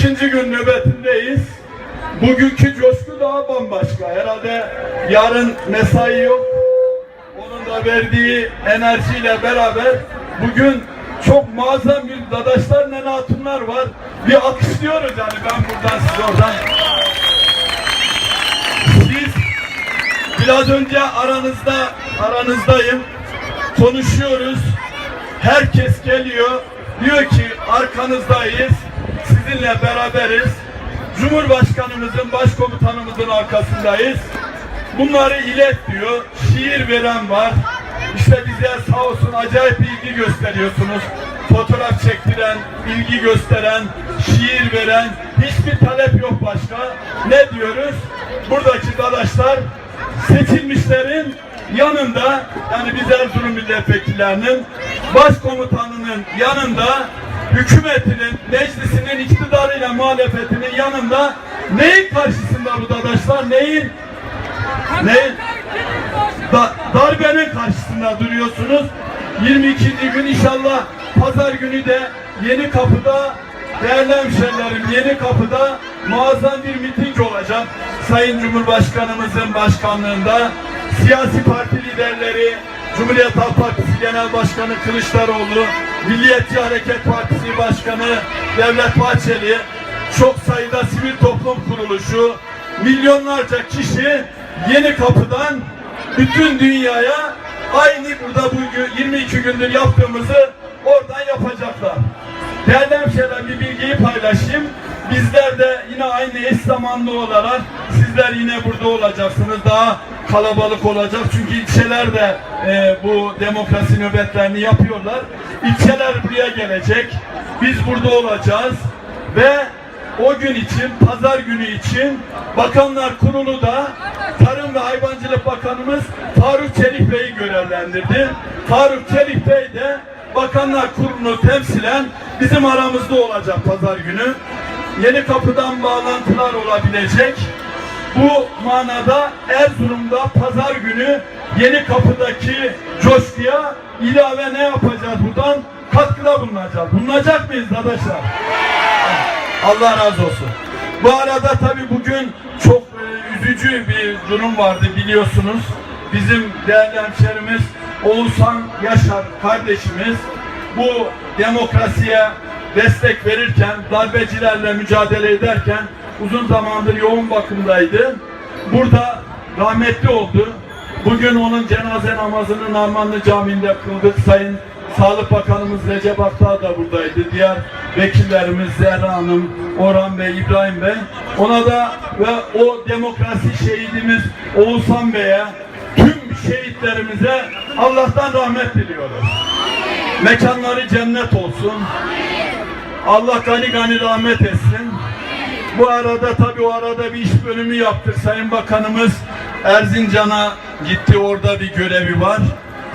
İkinci gün nöbetindeyiz. Bugünkü coşku daha bambaşka. Herhalde yarın mesai yok. Onun da verdiği enerjiyle beraber bugün çok muazzam bir dadaşlar nene hatunlar var. Bir alkışlıyoruz yani ben buradan siz oradan. Siz biraz önce aranızda aranızdayım. Konuşuyoruz. Herkes geliyor. Diyor ki arkanızdayız. Sizinle beraberiz. Cumhurbaşkanımızın, başkomutanımızın arkasındayız. Bunları ilet diyor. Şiir veren var. İşte bize sağ olsun acayip ilgi gösteriyorsunuz. Fotoğraf çektiren, ilgi gösteren, şiir veren hiçbir talep yok başka. Ne diyoruz? Buradaki dadaşlar seçilmişlerin yanında yani biz Erzurum milletvekillerinin başkomutanının yanında hükümetinin, meclisinin iktidarıyla muhalefetinin yanında neyin karşısında bu dadaşlar? Neyin? Neyin? Da, darbenin karşısında duruyorsunuz. 22. gün inşallah pazar günü de yeni kapıda değerli hemşehrilerim yeni kapıda muazzam bir miting olacak. Sayın Cumhurbaşkanımızın başkanlığında siyasi parti liderleri, Cumhuriyet Halk Partisi Genel Başkanı Kılıçdaroğlu, Milliyetçi Hareket Partisi Başkanı Devlet Bahçeli, çok sayıda sivil toplum kuruluşu, milyonlarca kişi yeni kapıdan bütün dünyaya aynı burada bugün 22 gündür yaptığımızı oradan yapacaklar. Değerli hemşehriler bir bilgiyi paylaşayım. Bizler de yine aynı eş zamanlı olarak sizler yine burada olacaksınız. Daha kalabalık olacak. Çünkü ilçeler de e, bu demokrasi nöbetlerini yapıyorlar. İlçeler buraya gelecek. Biz burada olacağız. Ve o gün için, pazar günü için Bakanlar Kurulu da Tarım ve Hayvancılık Bakanımız Faruk Çelik Bey'i görevlendirdi. Faruk Çelik Bey de Bakanlar Kurulu'nu temsilen bizim aramızda olacak pazar günü. Yeni kapıdan bağlantılar olabilecek. Bu manada Erzurum'da pazar günü yeni kapıdaki coşkuya ilave ne yapacağız buradan? Katkıda bulunacağız. Bulunacak mıyız arkadaşlar? Allah razı olsun. Bu arada tabii bugün çok e, üzücü bir durum vardı biliyorsunuz. Bizim değerli hemşerimiz Oğuzhan Yaşar kardeşimiz bu demokrasiye destek verirken, darbecilerle mücadele ederken uzun zamandır yoğun bakımdaydı. Burada rahmetli oldu. Bugün onun cenaze namazını Narmanlı Camii'nde kıldık. Sayın Sağlık Bakanımız Recep Akdağ da buradaydı. Diğer vekillerimiz Zehra Hanım, Orhan Bey, İbrahim Bey. Ona da ve o demokrasi şehidimiz Oğuzhan Bey'e, tüm şehitlerimize Allah'tan rahmet diliyoruz. Mekanları cennet olsun. Allah gani gani rahmet etsin. Bu arada tabii o arada bir iş bölümü yaptık. Sayın Bakanımız Erzincan'a gitti. Orada bir görevi var.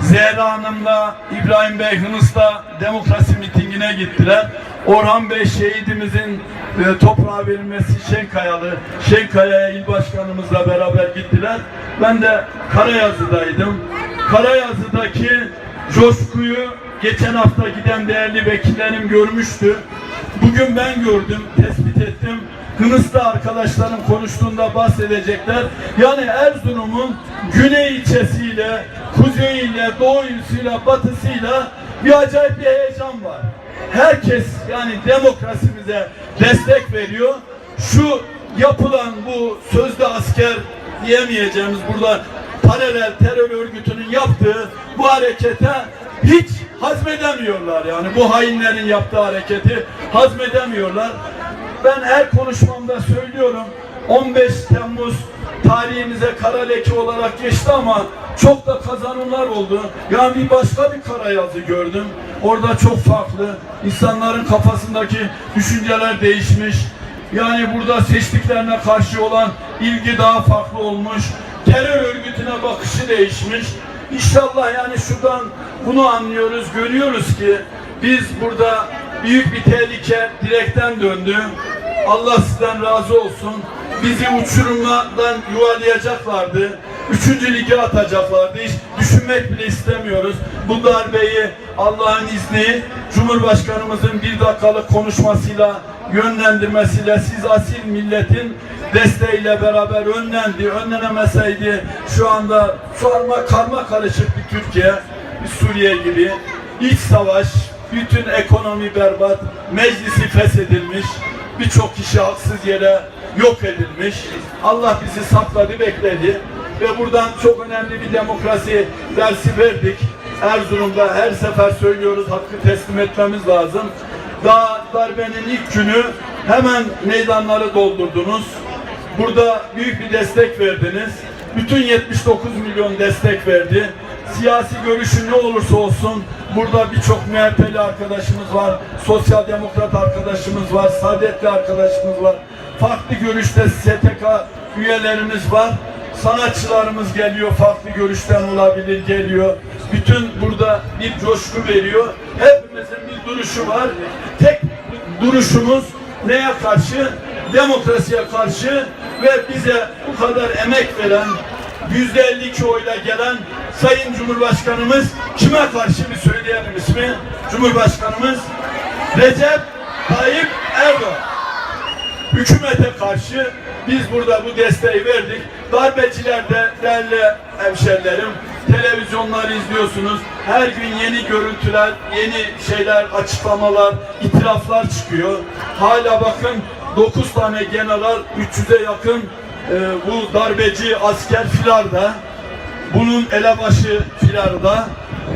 Zehra Hanım'la İbrahim Bey Hınıs'ta demokrasi mitingine gittiler. Orhan Bey şehidimizin e, toprağa verilmesi Şenkayalı, Şenkaya'ya il başkanımızla beraber gittiler. Ben de Karayazı'daydım. Karayazı'daki coşkuyu geçen hafta giden değerli vekillerim görmüştü. Bugün ben gördüm, tespit ettim. Kınıs'ta arkadaşlarım konuştuğunda bahsedecekler. Yani Erzurum'un güney ilçesiyle, kuzeyiyle, doğusuyla, batısıyla bir acayip bir heyecan var. Herkes yani demokrasimize destek veriyor. Şu yapılan bu sözde asker diyemeyeceğimiz burada paralel terör örgütünün yaptığı bu harekete hiç hazmedemiyorlar yani bu hainlerin yaptığı hareketi hazmedemiyorlar. Ben her konuşmamda söylüyorum 15 Temmuz tarihimize kara leke olarak geçti ama çok da kazanımlar oldu. Yani bir başka bir kara yazı gördüm. Orada çok farklı. insanların kafasındaki düşünceler değişmiş. Yani burada seçtiklerine karşı olan ilgi daha farklı olmuş. Terör örgütüne bakışı değişmiş. İnşallah yani şuradan bunu anlıyoruz, görüyoruz ki biz burada büyük bir tehlike direkten döndü. Allah sizden razı olsun. Bizi uçurumdan yuvarlayacaklardı. Üçüncü lige atacaklardı. Hiç düşünmek bile istemiyoruz. Bu darbeyi Allah'ın izni Cumhurbaşkanımızın bir dakikalık konuşmasıyla yönlendirmesiyle siz asil milletin desteğiyle beraber önlendi. Önlenemeseydi şu anda sorma karma karışık bir Türkiye, bir Suriye gibi iç savaş, bütün ekonomi berbat, meclisi feshedilmiş, birçok kişi haksız yere yok edilmiş. Allah bizi sakladı, bekledi ve buradan çok önemli bir demokrasi dersi verdik. Erzurum'da her sefer söylüyoruz, hakkı teslim etmemiz lazım. Daha darbenin ilk günü hemen meydanları doldurdunuz. Burada büyük bir destek verdiniz. Bütün 79 milyon destek verdi. Siyasi görüşü ne olursa olsun burada birçok MHP'li arkadaşımız var, sosyal demokrat arkadaşımız var, saadetli arkadaşımız var. Farklı görüşte STK üyelerimiz var. Sanatçılarımız geliyor, farklı görüşten olabilir geliyor. Bütün burada bir coşku veriyor. Hepimizin bir duruşu var. Tek duruşumuz neye karşı? Demokrasiye karşı ve bize bu kadar emek veren, yüzde 52 oyla gelen Sayın Cumhurbaşkanımız kime karşı bir söyleyelim ismi? Cumhurbaşkanımız Recep Tayyip Erdoğan hükümete karşı biz burada bu desteği verdik. Darbeciler de değerli hemşerilerim televizyonları izliyorsunuz. Her gün yeni görüntüler, yeni şeyler, açıklamalar, itiraflar çıkıyor. Hala bakın 9 tane general 300'e yakın e, bu darbeci asker filarda. Bunun elebaşı firarda.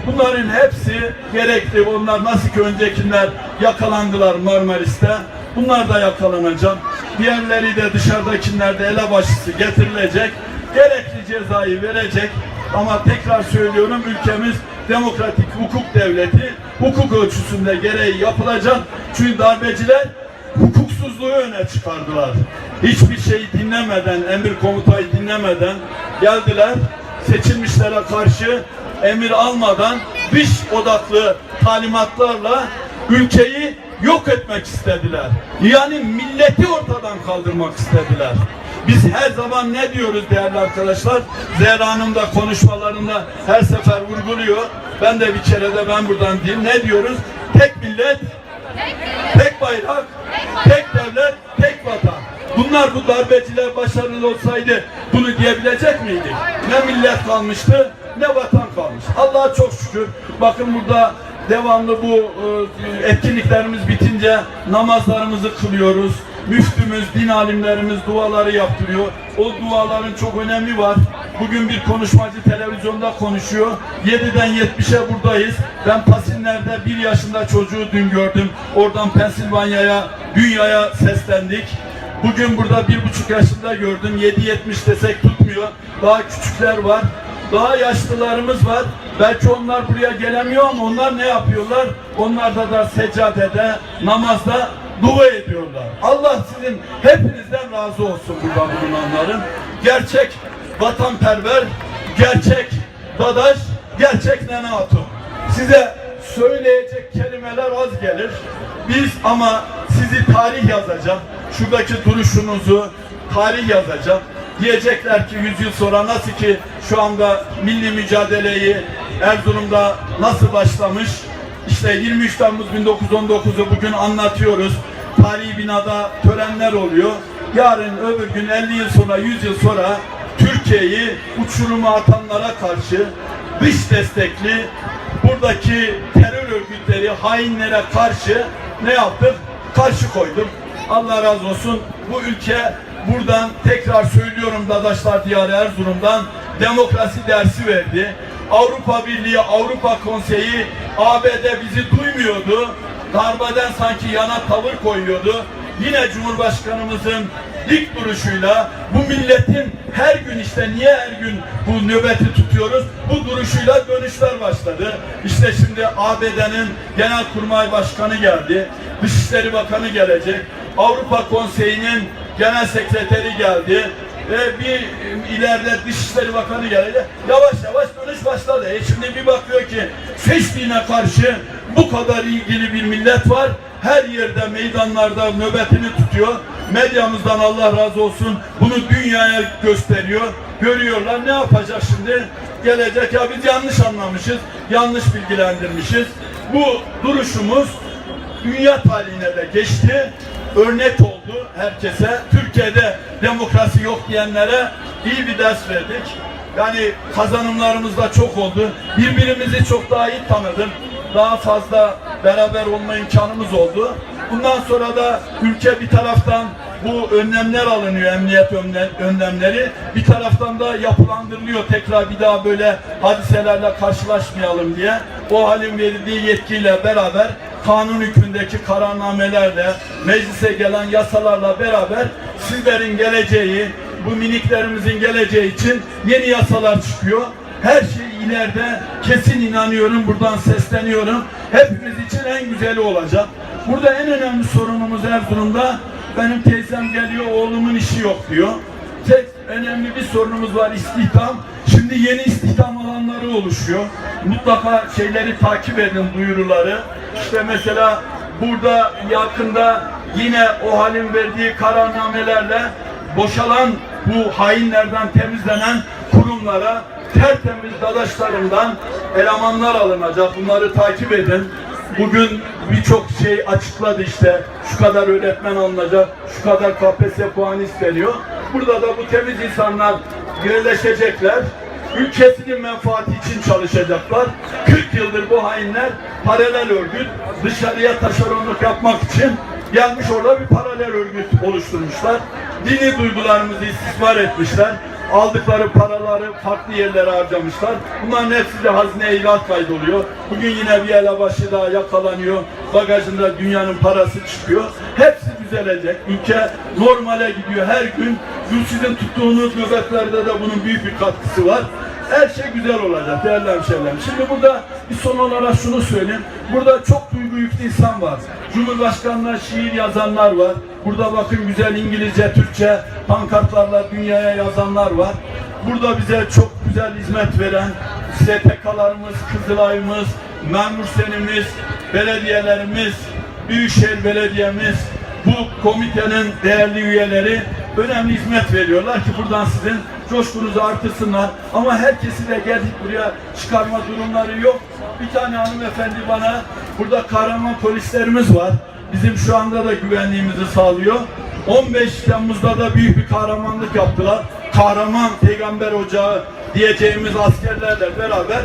Bunların hepsi gerekli. Onlar nasıl ki öncekiler yakalandılar Marmaris'te. Bunlar da yakalanacak. Diğerleri de dışarıdakiler de elebaşısı getirilecek. Gerekli cezayı verecek. Ama tekrar söylüyorum ülkemiz demokratik hukuk devleti. Hukuk ölçüsünde gereği yapılacak. Çünkü darbeciler hukuksuzluğu öne çıkardılar. Hiçbir şey dinlemeden, emir komutayı dinlemeden geldiler. Seçilmişlere karşı emir almadan dış odaklı talimatlarla ülkeyi yok etmek istediler. Yani milleti ortadan kaldırmak istediler. Biz her zaman ne diyoruz değerli arkadaşlar? Zehra Hanım da konuşmalarında her sefer vurguluyor. Ben de bir kere de ben buradan diyeyim. Ne diyoruz? Tek millet, tek bayrak, tek devlet, tek vatan. Bunlar bu darbeciler başarılı olsaydı bunu diyebilecek miydik? Ne millet kalmıştı ne vatan kalmış. Allah'a çok şükür. Bakın burada devamlı bu e, etkinliklerimiz bitince namazlarımızı kılıyoruz. Müftümüz, din alimlerimiz duaları yaptırıyor. O duaların çok önemi var. Bugün bir konuşmacı televizyonda konuşuyor. 7'den 70'e buradayız. Ben Pasinler'de bir yaşında çocuğu dün gördüm. Oradan Pensilvanya'ya, dünyaya seslendik. Bugün burada bir buçuk yaşında gördüm. 7.70 desek tutmuyor. Daha küçükler var. Daha yaşlılarımız var. Belki onlar buraya gelemiyor ama onlar ne yapıyorlar? Onlar da da seccadede, namazda dua ediyorlar. Allah sizin hepinizden razı olsun burada bulunanların. Gerçek vatanperver, gerçek dadaş, gerçek nene hatun. Size söyleyecek kelimeler az gelir. Biz ama sizi tarih yazacak. Şuradaki duruşunuzu tarih yazacak. Diyecekler ki 100 yıl sonra nasıl ki şu anda milli mücadeleyi Erzurum'da nasıl başlamış? İşte 23 Temmuz 1919'u bugün anlatıyoruz. Tarihi binada törenler oluyor. Yarın öbür gün 50 yıl sonra 100 yıl sonra Türkiye'yi uçuruma atanlara karşı dış destekli buradaki terör örgütleri hainlere karşı ne yaptık? Karşı koyduk. Allah razı olsun. Bu ülke buradan tekrar söylüyorum Dadaşlar Diyarı Erzurum'dan demokrasi dersi verdi. Avrupa Birliği, Avrupa Konseyi, ABD bizi duymuyordu. Darbeden sanki yana tavır koyuyordu. Yine Cumhurbaşkanımızın dik duruşuyla bu milletin her gün işte niye her gün bu nöbeti tutuyoruz? Bu duruşuyla dönüşler başladı. İşte şimdi ABD'nin Genelkurmay Başkanı geldi. Dışişleri Bakanı gelecek. Avrupa Konseyi'nin Genel Sekreteri geldi. Ve bir ileride Dışişleri Bakanı gelecek. Yavaş yavaş dönüş başladı. E şimdi bir bakıyor ki seçtiğine karşı bu kadar ilgili bir millet var. Her yerde meydanlarda nöbetini tutuyor. Medyamızdan Allah razı olsun bunu dünyaya gösteriyor. Görüyorlar. Ne yapacak şimdi? Gelecek ya biz yanlış anlamışız. Yanlış bilgilendirmişiz. Bu duruşumuz dünya tarihine de geçti. Örnek oldu herkese. Türkiye'de demokrasi yok diyenlere iyi bir ders verdik. Yani kazanımlarımız da çok oldu. Birbirimizi çok daha iyi tanıdım. Daha fazla beraber olma imkanımız oldu. Bundan sonra da ülke bir taraftan bu önlemler alınıyor, emniyet önlem- önlemleri. Bir taraftan da yapılandırılıyor tekrar bir daha böyle hadiselerle karşılaşmayalım diye. O halin verildiği yetkiyle beraber kanun hükmündeki kararnamelerle, meclise gelen yasalarla beraber sizlerin geleceği, bu miniklerimizin geleceği için yeni yasalar çıkıyor. Her şey ileride kesin inanıyorum, buradan sesleniyorum. Hepimiz için en güzeli olacak. Burada en önemli sorunumuz Erzurum'da benim teyzem geliyor oğlumun işi yok diyor. Tek önemli bir sorunumuz var istihdam. Şimdi yeni istihdam alanları oluşuyor. Mutlaka şeyleri takip edin duyuruları. İşte mesela burada yakında yine o halin verdiği kararnamelerle boşalan bu hainlerden temizlenen kurumlara tertemiz dadaşlarından elemanlar alınacak. Bunları takip edin. Bugün birçok şey açıkladı işte. Şu kadar öğretmen alınacak, şu kadar KPSS puanı isteniyor. Burada da bu temiz insanlar birleşecekler. Ülkesinin menfaati için çalışacaklar. 40 yıldır bu hainler paralel örgüt dışarıya taşeronluk yapmak için gelmiş orada bir paralel örgüt oluşturmuşlar. Dini duygularımızı istismar etmişler. Aldıkları paraları farklı yerlere harcamışlar. Bunların hepsi de hazineye ilat kaydoluyor. Bugün yine bir elebaşı daha yakalanıyor. Bagajında dünyanın parası çıkıyor. Hepsi düzelecek. Ülke normale gidiyor her gün. Sizin tuttuğunuz nöbetlerde de bunun büyük bir katkısı var. Her şey güzel olacak değerli hemşehrilerim. Şimdi burada bir son olarak şunu söyleyeyim. Burada çok duygu yüklü insan var. Cumhurbaşkanına şiir yazanlar var. Burada bakın güzel İngilizce, Türkçe pankartlarla dünyaya yazanlar var. Burada bize çok güzel hizmet veren STK'larımız, Kızılay'ımız, memur senimiz, belediyelerimiz, Büyükşehir Belediye'miz, bu komitenin değerli üyeleri önemli hizmet veriyorlar ki buradan sizin coşkunuzu artırsınlar. Ama herkesi de geldik buraya çıkarma durumları yok. Bir tane hanımefendi bana burada kahraman polislerimiz var. Bizim şu anda da güvenliğimizi sağlıyor. 15 Temmuz'da da büyük bir kahramanlık yaptılar. Kahraman peygamber ocağı diyeceğimiz askerlerle beraber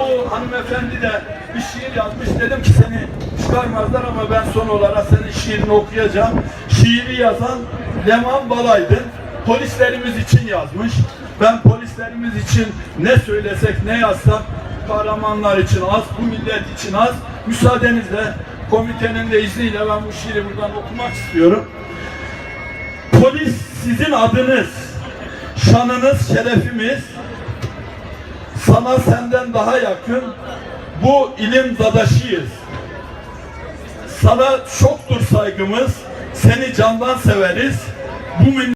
o hanımefendi de bir şiir yazmış. Dedim ki seni çıkarmazlar ama ben son olarak senin şiirini okuyacağım. Şiiri yazan Leman Balay'dı. Polislerimiz için yazmış. Ben polislerimiz için ne söylesek ne yazsak kahramanlar için az, bu millet için az. Müsaadenizle komitenin de izniyle ben bu şiiri buradan okumak istiyorum. Polis sizin adınız, şanınız, şerefimiz. Sana senden daha yakın bu ilim dadaşıyız. Sana çoktur saygımız, seni candan severiz. Bu millet